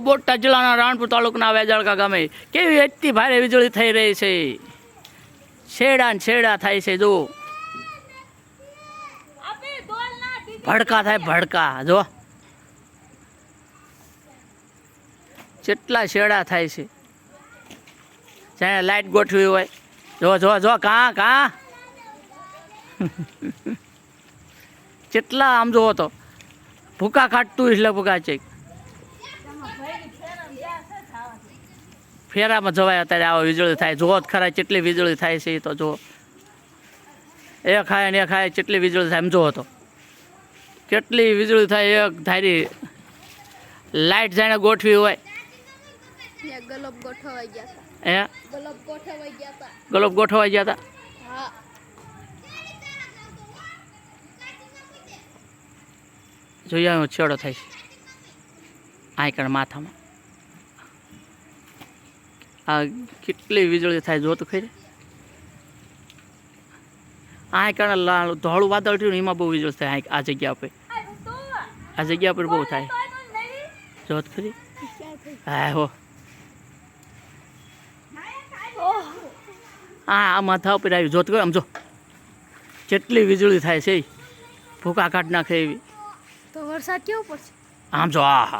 બોટાદ જિલ્લાના રાણપુર તાલુકાના વેજાળકા ગામે કેવી એટલી ભારે વીજળી થઈ રહી છે. છેડા ને છેડા થાય છે જો ભડકા થાય, ભડકા. જો કેટલા છેડા થાય છે. જ્યાં લાઈટ ગોઠવી હોય. જો જો જો કાં, કા. કેટલા, આમ જોવો તો. ભૂકા કાઢતું એટલે ભૂકા છે. ફેરામાં જવાય અત્યારે આવો વીજળી થાય. જોવો ખરા કેટલી વીજળી થાય છે એ તો જો એ ખાય ને એ ખાય કેટલી વીજળી થાય એમ જોવો તો. કેટલી વીજળી થાય એક ધારી. લાઈટ જાણે ગોઠવી હોય. ગલબ ગોઠવાઈ ગયા હતા જોઈએ છેડો થાય છે આંકણ માથામાં. આ કેટલી વીજળી થાય જોતું ખરી. આંકણ લાલ ધોળું વાદળ થયું ને એમાં બહુ વીજળી થાય આ જગ્યા પર આ જગ્યા પર બહુ થાય. જોત ખરી. હા હો. હા આ માથા ઉપર આવ્યું. જોત કરો આમ જો. કેટલી વીજળી થાય છે ભૂકા કાઢ નાખે એવી. તો વરસાદ કેવો પડશે? આમ જો આ